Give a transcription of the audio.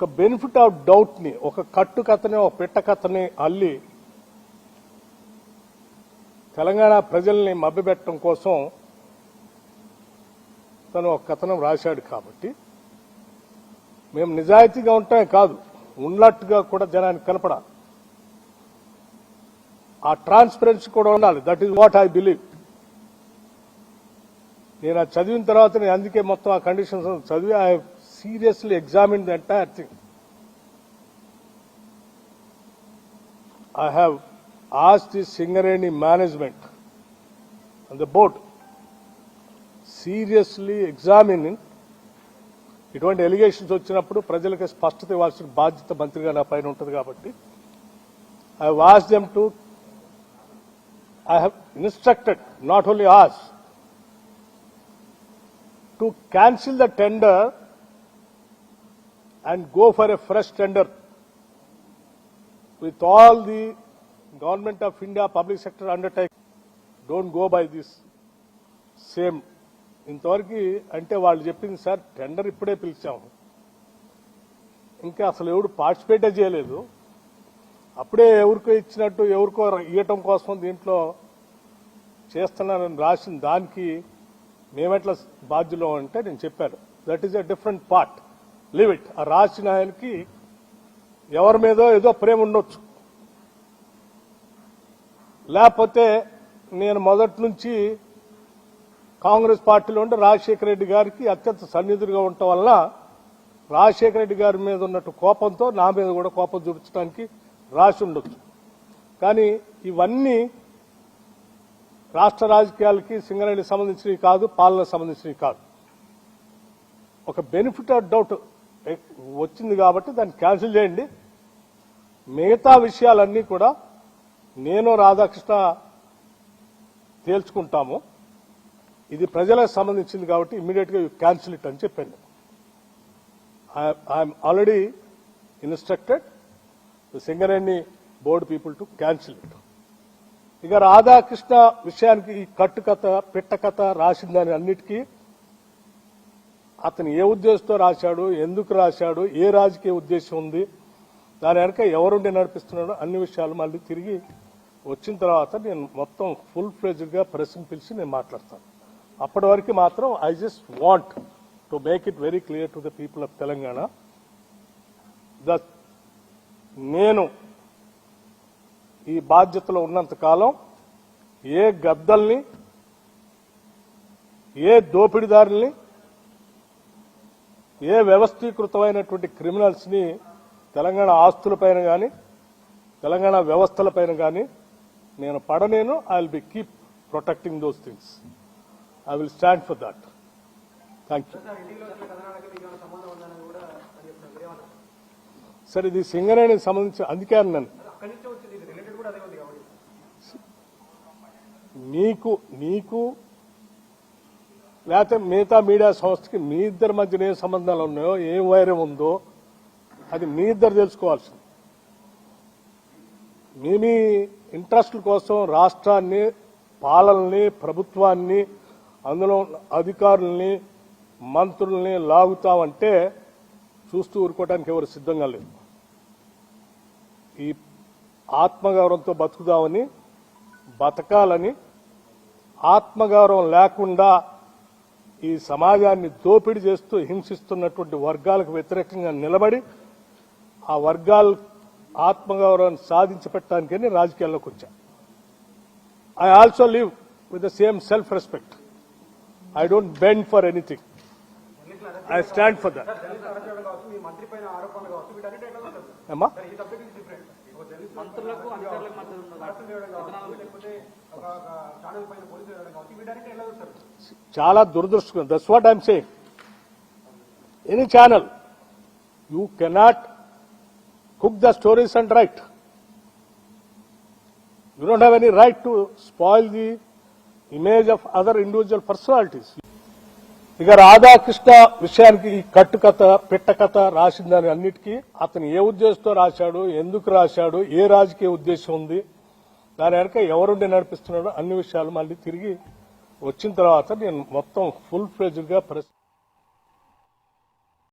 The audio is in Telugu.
ఒక బెనిఫిట్ ఆఫ్ డౌట్ని ఒక కట్టు కథని ఒక పిట్ట కథని అల్లి తెలంగాణ ప్రజల్ని మభ్యపెట్టడం కోసం తను ఒక కథనం రాశాడు కాబట్టి మేము నిజాయితీగా ఉంటామే కాదు ఉన్నట్టుగా కూడా జనానికి కనపడాలి. ఆ ట్రాన్స్పరెన్సీ కూడా ఉండాలి. That is what I believe నేను అది చదివిన తర్వాత నేను అందుకే మొత్తం ఆ కండిషన్స్ చదివి I seriously examine the entire thing I have as the Singareni management and the board seriously examining ఇటువంటి ఎలిగేషన్స్ వచ్చినప్పుడు ప్రజలకు స్పష్టత ఇవ్వాల్సిన బాధ్యత మంత్రిగా నా పైన ఉంటుంది కాబట్టి I was them to I have instructed not only as to cancel the tender and go for a fresh tender with all the government of India public sector undertaking. Don't go by this same. ఇంతవరకు అంటే వాళ్ళు చెప్పింది సార్ టెండర్ ఇప్పుడే పిలిచాము ఇంకా అసలు ఎవడు పార్టిసిపేటే చేయలేదు అప్పుడే ఎవరికో ఇచ్చినట్టు ఎవరికో ఇవ్వటం కోసం దీంట్లో చేస్తున్నానని రాసిన దానికి మేమెట్లా బాధ్యులం అంటే నేను చెప్పాను that is a different part leave it ఆ రాసిన ఆయనకి ఎవరి మీదో ఏదో ప్రేమ ఉండొచ్చు. లేకపోతే నేను మొదటి నుంచి కాంగ్రెస్ పార్టీలో ఉండి రాజశేఖర రెడ్డి గారికి అత్యంత సన్నిధులుగా ఉండటం వల్ల రాజశేఖర రెడ్డి గారి మీద ఉన్నట్టు కోపంతో నా మీద కూడా కోపం చూపించడానికి రాసి ఉండొచ్చు. కానీ ఇవన్నీ రాష్ట్ర రాజకీయాలకి సింగరేణికి సంబంధించినవి కాదు పాలనకు సంబంధించినవి కాదు. ఒక బెనిఫిట్ ఆఫ్ డౌట్ వచ్చింది కాబట్టి దాన్ని క్యాన్సిల్ చేయండి. మిగతా విషయాలన్నీ కూడా నేను రాధాకృష్ణ తేల్చుకుంటాము. ఇది ప్రజలకు సంబంధించింది కాబట్టి ఇమ్మీడియట్గా క్యాన్సిల్ ఇట్ అని చెప్పాను. I'm already instructed Singareni board people to cancel it. ఇక రాధాకృష్ణ విషయానికి ఈ కట్టు కథ పిట్ట కథ దాని అన్నిటికీ అతను ఏ ఉద్దేశంతో రాశాడు ఎందుకు రాశాడు ఏ రాజకీయ ఉద్దేశం ఉంది దాని వెనక ఎవరుండి నడిపిస్తున్నాడో అన్ని విషయాలు మళ్ళీ తిరిగి వచ్చిన తర్వాత నేను మొత్తం ఫుల్ ఫ్లెజ్డ్గా గా పిలిచి నేను మాట్లాడతాను. అప్పటి వరకు మాత్రం I just want to make it very clear to the people of Telangana. The నేను ఈ బాధ్యతలో ఉన్నంత కాలం ఏ గద్దల్ని ఏ దోపిడిదారుల్ని ఏ వ్యవస్థీకృతమైనటువంటి క్రిమినల్స్ని తెలంగాణ ఆస్తులపైన కానీ తెలంగాణ వ్యవస్థలపైన కానీ నేను పడనేను I will be keep protecting those things I will stand for that thank you సరే ఇది సింగరేణికి సంబంధించి అందుకే అన్నాను నీకు నీకు లేకపోతే మిగతా మీడియా సంస్థకి మీ ఇద్దరి మధ్యన ఏ సంబంధాలు ఉన్నాయో ఏం వైరం ఉందో అది మీ ఇద్దరు తెలుసుకోవాల్సింది. మీ మీ ఇంట్రెస్ట్ల కోసం రాష్ట్రాన్ని పాలనని ప్రభుత్వాన్ని అందులో అధికారుల్ని మంత్రుల్ని లాగుతామంటే చూస్తూ ఊరుకోవడానికి ఎవరు సిద్ధంగా లేదు ఈ ఆత్మగౌరవంతో బతుకుదామని బతకాలని ఆత్మగౌరవం లేకుండా ఈ సమాజాన్ని దోపిడీ చేస్తూ హింసిస్తున్నటువంటి వర్గాలకు వ్యతిరేకంగా నిలబడి ఆ వర్గాల ఆత్మగౌరవాన్ని సాధించి పెట్టడానికని రాజకీయాల్లోకి వచ్చా. I also live with the same self respect I don't bend for anything I stand for that అమ్మా మంత్రులకు అధికారులకు మధ్య ఉన్న చాలా దురదృష్టం. That's what I'm saying any channel you cannot cook the stories and right you don't have any right to spoil the image of other individual personalities ఇక రాధాకృష్ణ విషయానికి ఈ కట్టు కథ పిట్ట కథ రాసిన దాని అన్నిటికీ అతను ఏ ఉద్దేశంతో రాశాడు ఎందుకు రాశాడు ఏ రాజకీయ ఉద్దేశం ఉంది దాని వెనక ఎవరుండి నడిపిస్తున్నాడో అన్ని విషయాలు మళ్ళీ తిరిగి వచ్చిన తర్వాత నేను మొత్తం ఫుల్ ఫ్లెజ్డ్గా ప్రెస్